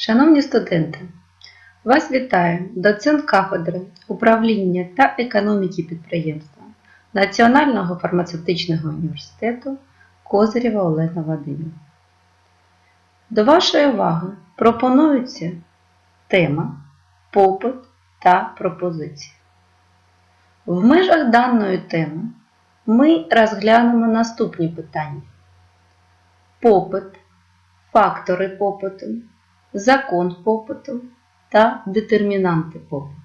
Шановні студенти, вас вітає доцент кафедри управління та економіки підприємства Національного фармацевтичного університету Козирєва Олена Вадимівна. До вашої уваги пропонується тема попит та пропозиції. В межах даної теми ми розглянемо наступні питання: попит, фактори попиту, закон попиту та детермінанти попиту.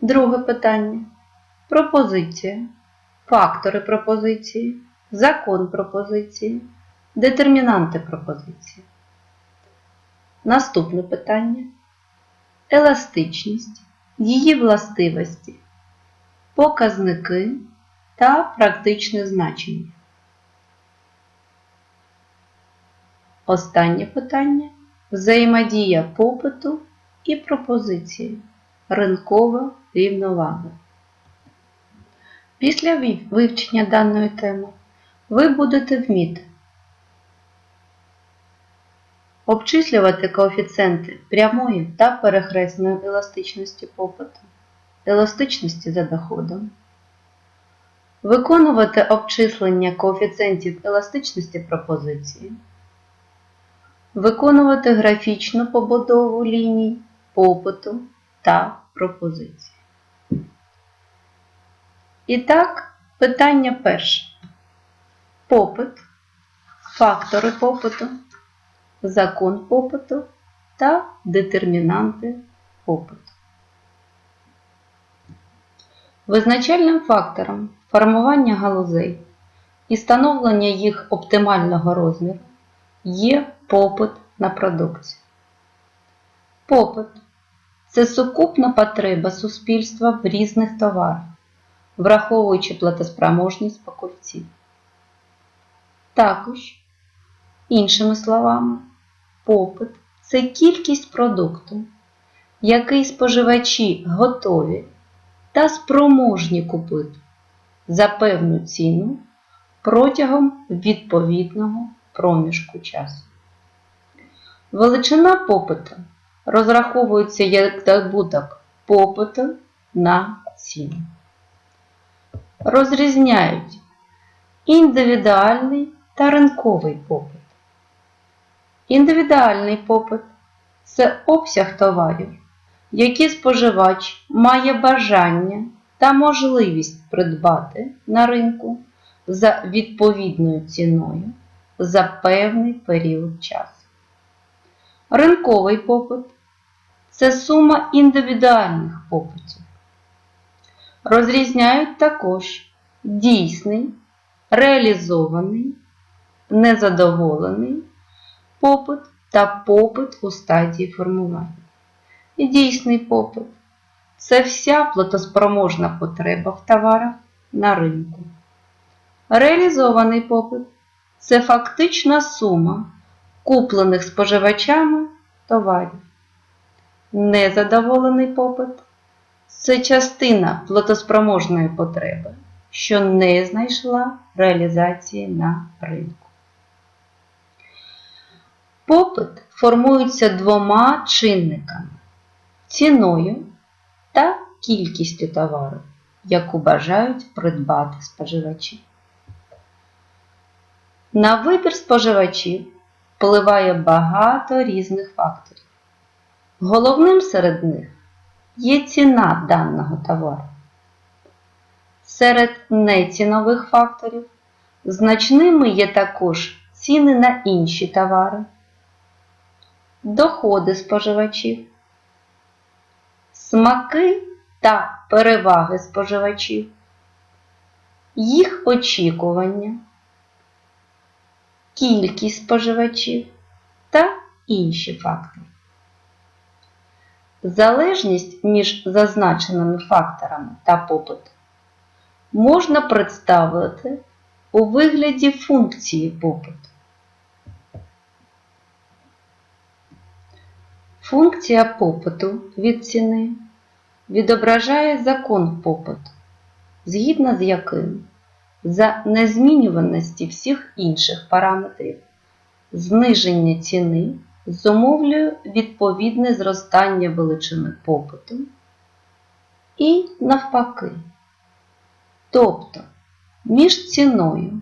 Друге питання. Пропозиція, фактори пропозиції, закон пропозиції, детермінанти пропозиції. Наступне питання. Еластичність, її властивості, показники та практичне значення. Останнє питання взаємодія попиту і пропозиції, ринкова рівновага. Після вивчення даної теми ви будете вміти обчислювати коефіцієнти прямої та перехресної еластичності попиту, еластичності за доходом, виконувати обчислення коефіцієнтів еластичності пропозиції, виконувати графічну побудову ліній попиту та пропозиції. І так, питання перше. Попит, фактори попиту, закон попиту та детермінанти попиту. Визначальним фактором формування галузей і становлення їх оптимального розміру є попит на продукцію. Попит це сукупна потреба суспільства в різних товарах, враховуючи платоспроможність покупців. Також, іншими словами, попит це кількість продукту, який споживачі готові та спроможні купити за певну ціну протягом відповідного проміжку часу. Величина попиту розраховується як добуток попиту на ціну. Розрізняють індивідуальний та ринковий попит. Індивідуальний попит це обсяг товарів, які споживач має бажання та можливість придбати на ринку за відповідною ціною за певний період часу. Ринковий попит це сума індивідуальних попитів. Розрізняють також дійсний, реалізований, незадоволений попит та попит у стадії формування. І дійсний попит це вся платоспроможна потреба в товарах на ринку. Реалізований попит це фактична сума куплених споживачами товарів. Незадоволений попит це частина платоспроможної потреби, що не знайшла реалізації на ринку. Попит формується двома чинниками ціною та кількістю товару, яку бажають придбати споживачі. На вибір споживачів впливає багато різних факторів. Головним серед них є ціна даного товару. Серед нецінових факторів значними є також ціни на інші товари, доходи споживачів, смаки та переваги споживачів, їх очікування, кількість споживачів та інші фактори. Залежність між зазначеними факторами та попитом можна представити у вигляді функції попиту. Функція попиту від ціни відображає закон попиту, згідно з яким за незмінюваності всіх інших параметрів зниження ціни зумовлює відповідне зростання величини попиту і навпаки. Тобто між ціною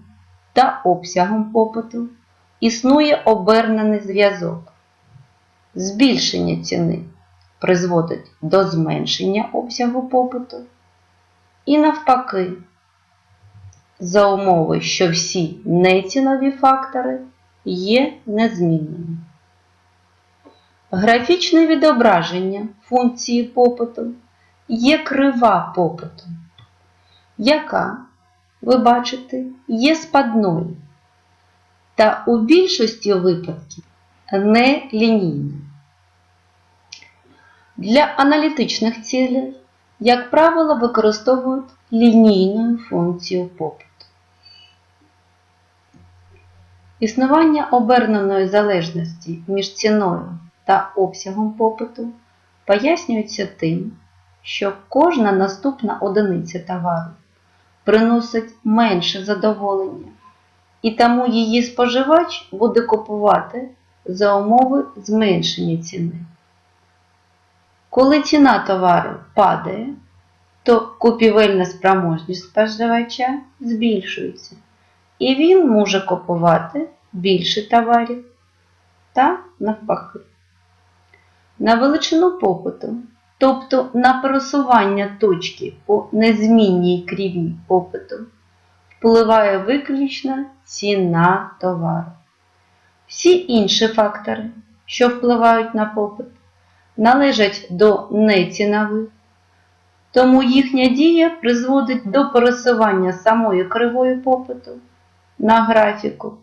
та обсягом попиту існує обернений зв'язок. Збільшення ціни призводить до зменшення обсягу попиту і навпаки, за умови, що всі нецінові фактори є незмінними. Графічне відображення функції попиту є крива попиту, яка, ви бачите, є спадною та у більшості випадків не лінійною. Для аналітичних цілей, як правило, використовують лінійну функцію попиту. Існування оберненої залежності між ціною та обсягом попиту пояснюється тим, що кожна наступна одиниця товару приносить менше задоволення, і тому її споживач буде купувати за умови зменшення ціни. Коли ціна товару падає, купівельна спроможність споживача збільшується, і він може купувати більше товарів та навпаки. На величину попиту, тобто на просування точки по незмінній кривій попиту, впливає виключно ціна товару. Всі інші фактори, що впливають на попит, належать до нецінових, тому їхня дія призводить до пересування самої кривої попиту на графіку.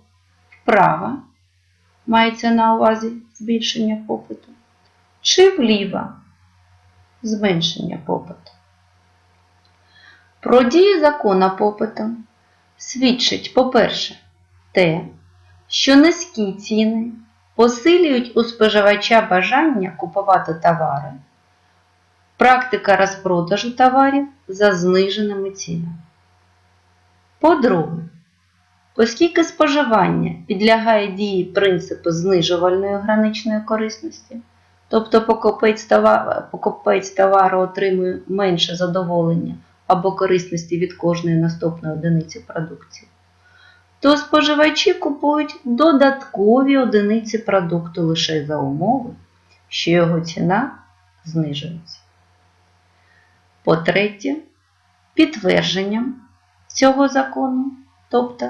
Вправо, мається на увазі збільшення попиту, чи вліво зменшення попиту. Про дію закона попиту свідчить, по-перше, те, що низькі ціни посилюють у споживача бажання купувати товари, практика розпродажу товарів за зниженими цінами. По-друге, оскільки споживання підлягає дії принципу знижувальної граничної корисності, тобто покупець товару, покупець товару отримує менше задоволення або корисності від кожної наступної одиниці продукції, то споживачі купують додаткові одиниці продукту лише за умови, що його ціна знижується. По-третє, підтвердженням цього закону, тобто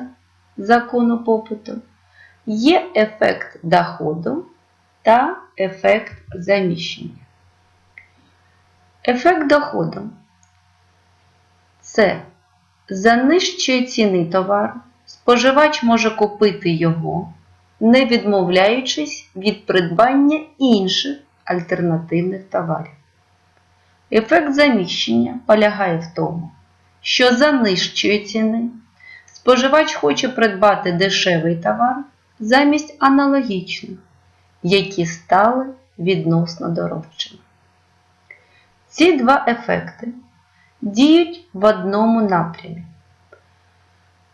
закону попиту, є ефект доходу та ефект заміщення. Ефект доходу це за нижчої ціни товару споживач може купити його, не відмовляючись від придбання інших альтернативних товарів. Ефект заміщення полягає в тому, що за нижчої ціни споживач хоче придбати дешевий товар замість аналогічних, які стали відносно дорожчими. Ці два ефекти діють в одному напрямі,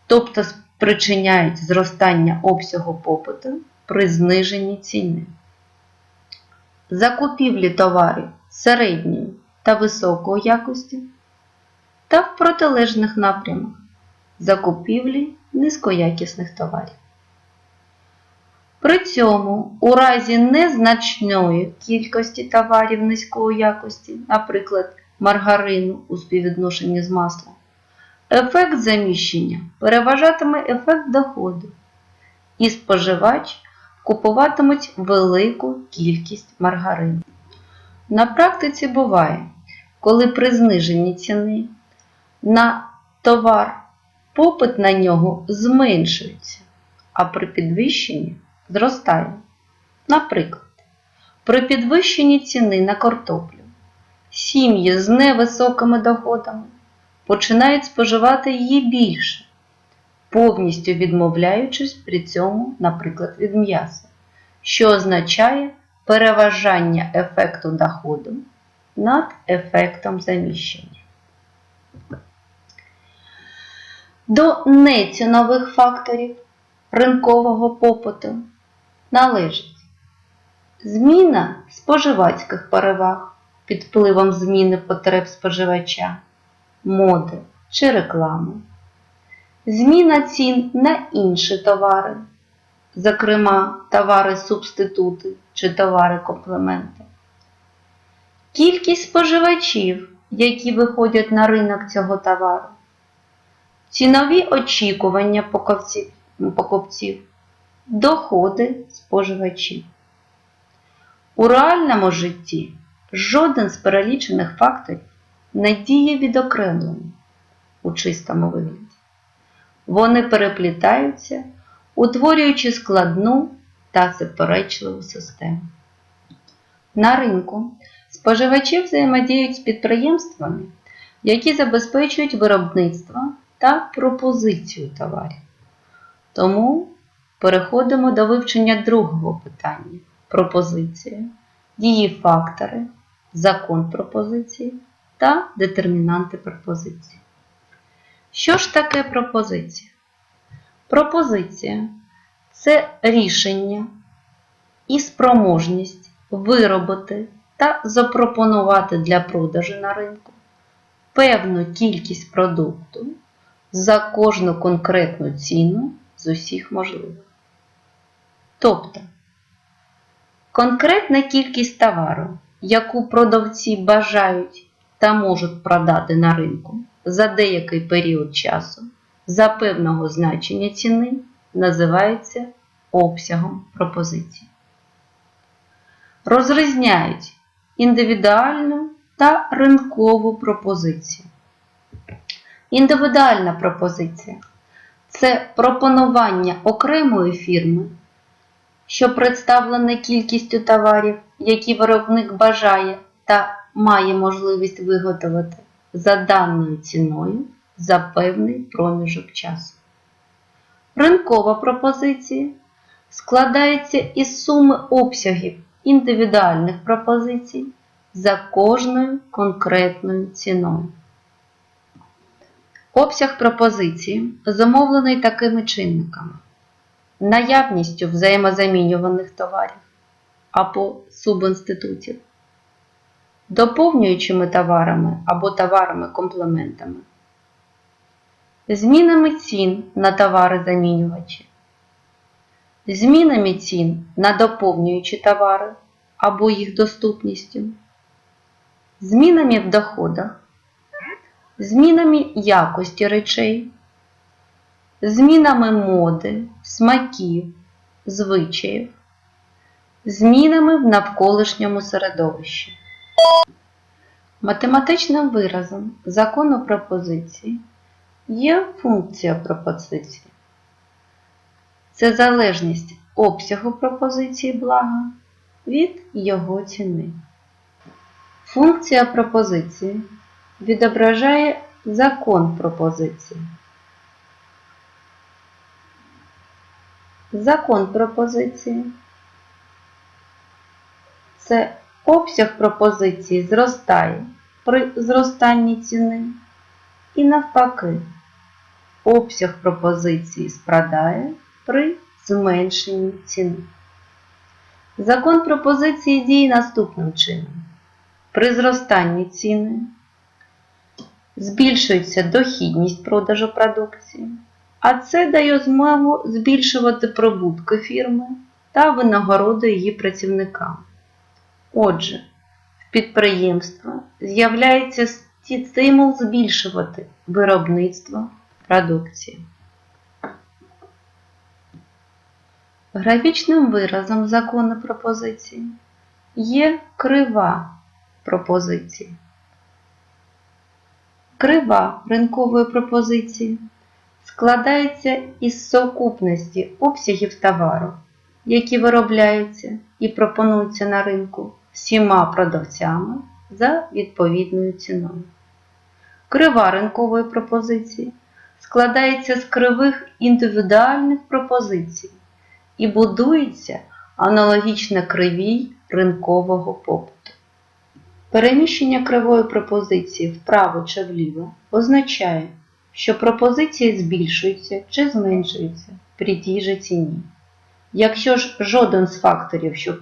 тобто спричиняють зростання обсягу попиту при зниженні ціни. Закупівлі товарів середньої та високої якості та в протилежних напрямах закупівлі низькоякісних товарів. При цьому у разі незначної кількості товарів низької якості, наприклад, маргарину у співвідношенні з маслом, ефект заміщення переважатиме ефект доходу, і споживач купуватимуть велику кількість маргарину. На практиці буває, коли при зниженні ціни на товар попит на нього зменшується, а при підвищенні зростає. Наприклад, при підвищенні ціни на картоплю сім'ї з невисокими доходами починають споживати її більше, повністю відмовляючись при цьому, наприклад, від м'яса, що означає переважання ефекту доходу над ефектом заміщення. До нецінових факторів ринкового попиту належить Зміна споживацьких переваг під впливом зміни потреб споживача, моди чи реклами. Зміна цін на інші товари, зокрема товари-субститути чи товари-комплементи. Кількість споживачів, які виходять на ринок цього товару. Цінові очікування покупців, доходи споживачів. У реальному житті жоден з перелічених факторів не діє відокремлено у чистому вигляді. Вони переплітаються, утворюючи складну та суперечливу систему. На ринку споживачі взаємодіють з підприємствами, які забезпечують виробництво та пропозицію товарів. Тому переходимо до вивчення другого питання пропозиція, її фактори, закон пропозиції та детермінанти пропозиції. Що ж таке пропозиція? Пропозиція це рішення і спроможність виробити та запропонувати для продажу на ринку певну кількість продукту за кожну конкретну ціну з усіх можливих. Тобто, конкретна кількість товару, яку продавці бажають та можуть продати на ринку за деякий період часу за певного значення ціни, називається обсягом пропозиції. Розрізняють індивідуальну та ринкову пропозицію. Індивідуальна пропозиція це пропонування окремої фірми, що представлене кількістю товарів, які виробник бажає та має можливість виготовити за даною ціною за певний проміжок часу. Ринкова пропозиція складається із суми обсягів індивідуальних пропозицій за кожною конкретною ціною. Обсяг пропозиції замовлений такими чинниками: наявністю взаємозамінюваних товарів або субінститутів, доповнюючими товарами або товарами-комплементами, змінами цін на товари-замінювачі, змінами цін на доповнюючі товари або їх доступністю, змінами в доходах. Змінами якості речей, змінами моди, смаків, звичаїв, змінами в навколишньому середовищі. Математичним виразом закону пропозиції є функція пропозиції. Це залежність обсягу пропозиції блага від його ціни. Функція пропозиції відображає закон пропозиції. Закон пропозиції це обсяг пропозиції зростає при зростанні ціни і навпаки, обсяг пропозиції спадає при зменшенні ціни. Закон пропозиції діє наступним чином. При зростанні ціни збільшується дохідність продажу продукції, а це дає змогу збільшувати прибутки фірми та винагороду її працівникам. Отже, в підприємства з'являється стимул збільшувати виробництво продукції. Графічним виразом закону пропозиції є крива пропозиції. Крива ринкової пропозиції складається із сукупності обсягів товару, які виробляються і пропонуються на ринку всіма продавцями за відповідною ціною. Крива ринкової пропозиції складається з кривих індивідуальних пропозицій і будується аналогічно кривій ринкового попиту. Переміщення кривої пропозиції вправо чи вліво означає, що пропозиції збільшуються чи зменшуються при тій же ціні. Якщо ж жоден з факторів, що